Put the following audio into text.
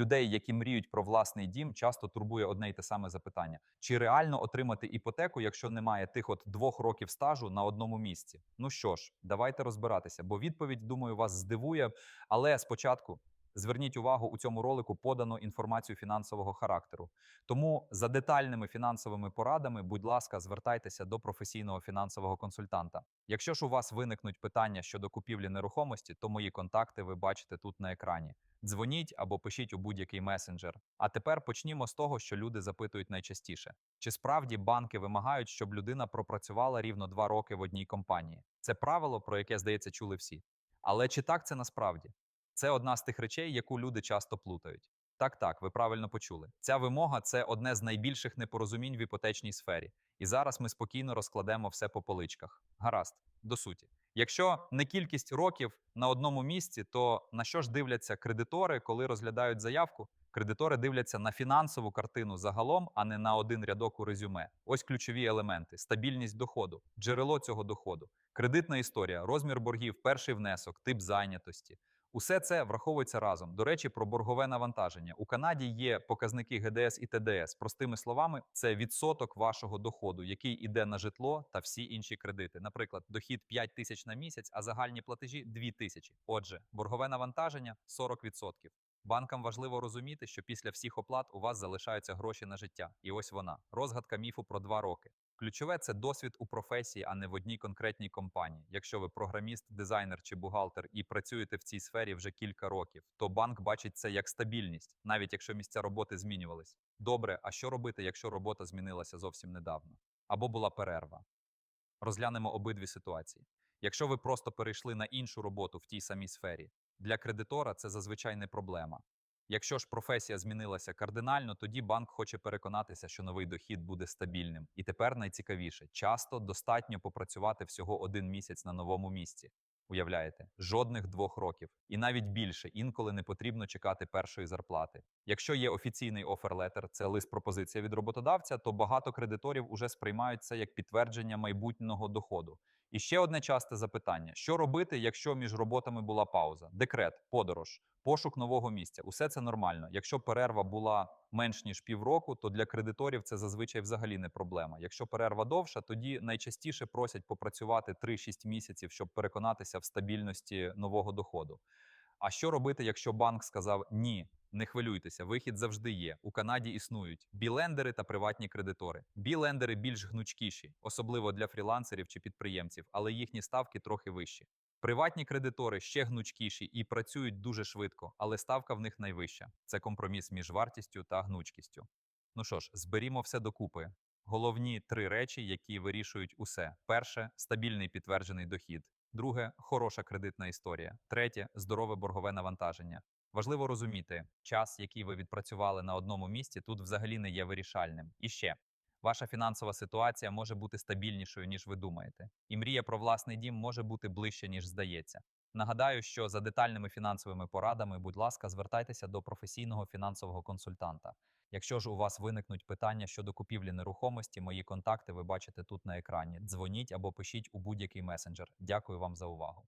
Людей, які мріють про власний дім, часто турбує одне й те саме запитання: чи реально отримати іпотеку, якщо немає тих от двох років стажу на одному місці? Ну що ж, давайте розбиратися, бо відповідь, думаю, вас здивує. Але спочатку зверніть увагу, у цьому ролику подано інформацію фінансового характеру. Тому за детальними фінансовими порадами, будь ласка, звертайтеся до професійного фінансового консультанта. Якщо ж у вас виникнуть питання щодо купівлі нерухомості, то мої контакти ви бачите тут на екрані. Дзвоніть або пишіть у будь-який месенджер. А тепер почнімо з того, що люди запитують найчастіше: чи справді банки вимагають, щоб людина пропрацювала рівно два роки в одній компанії? Це правило, про яке здається, чули всі. Але чи так це насправді? Це одна з тих речей, яку люди часто плутають. Так, так, ви правильно почули. Ця вимога це одне з найбільших непорозумінь в іпотечній сфері. І зараз ми спокійно розкладемо все по поличках. Гаразд, до суті. Якщо не кількість років на одному місці, то на що ж дивляться кредитори, коли розглядають заявку? Кредитори дивляться на фінансову картину загалом, а не на один рядок у резюме. Ось ключові елементи: стабільність доходу, джерело цього доходу, кредитна історія, розмір боргів, перший внесок, тип зайнятості. Усе це враховується разом. До речі, про боргове навантаження. У Канаді є показники ГДС і ТДС. Простими словами, це відсоток вашого доходу, який іде на житло та всі інші кредити. Наприклад, дохід 5 тисяч на місяць, а загальні платежі 2 тисячі. Отже, боргове навантаження 40%. Банкам важливо розуміти, що після всіх оплат у вас залишаються гроші на життя. І ось вона розгадка міфу про два роки. Ключове це досвід у професії, а не в одній конкретній компанії. Якщо ви програміст, дизайнер чи бухгалтер і працюєте в цій сфері вже кілька років, то банк бачить це як стабільність, навіть якщо місця роботи змінювались. Добре, а що робити, якщо робота змінилася зовсім недавно? Або була перерва? Розглянемо обидві ситуації. Якщо ви просто перейшли на іншу роботу в тій самій сфері, для кредитора це зазвичай не проблема. Якщо ж професія змінилася кардинально, тоді банк хоче переконатися, що новий дохід буде стабільним. І тепер найцікавіше: часто достатньо попрацювати всього один місяць на новому місці. Уявляєте, жодних двох років, і навіть більше інколи не потрібно чекати першої зарплати. Якщо є офіційний оферлетер, це лист пропозиція від роботодавця, то багато кредиторів уже сприймають це як підтвердження майбутнього доходу. І ще одне часте запитання: що робити, якщо між роботами була пауза? Декрет, подорож, пошук нового місця усе це нормально. Якщо перерва була менш ніж півроку, то для кредиторів це зазвичай взагалі не проблема. Якщо перерва довша, тоді найчастіше просять попрацювати 3-6 місяців, щоб переконатися в стабільності нового доходу. А що робити, якщо банк сказав ні? Не хвилюйтеся, вихід завжди є. У Канаді існують білендери та приватні кредитори. Білендери більш гнучкіші, особливо для фрілансерів чи підприємців, але їхні ставки трохи вищі. Приватні кредитори ще гнучкіші і працюють дуже швидко, але ставка в них найвища. Це компроміс між вартістю та гнучкістю. Ну що ж, зберімо все докупи. Головні три речі, які вирішують усе: перше стабільний підтверджений дохід. Друге хороша кредитна історія. Третє здорове боргове навантаження. Важливо розуміти, час, який ви відпрацювали на одному місці, тут взагалі не є вирішальним. І ще ваша фінансова ситуація може бути стабільнішою, ніж ви думаєте, і мрія про власний дім може бути ближче, ніж здається. Нагадаю, що за детальними фінансовими порадами, будь ласка, звертайтеся до професійного фінансового консультанта. Якщо ж у вас виникнуть питання щодо купівлі нерухомості, мої контакти ви бачите тут на екрані. Дзвоніть або пишіть у будь-який месенджер. Дякую вам за увагу.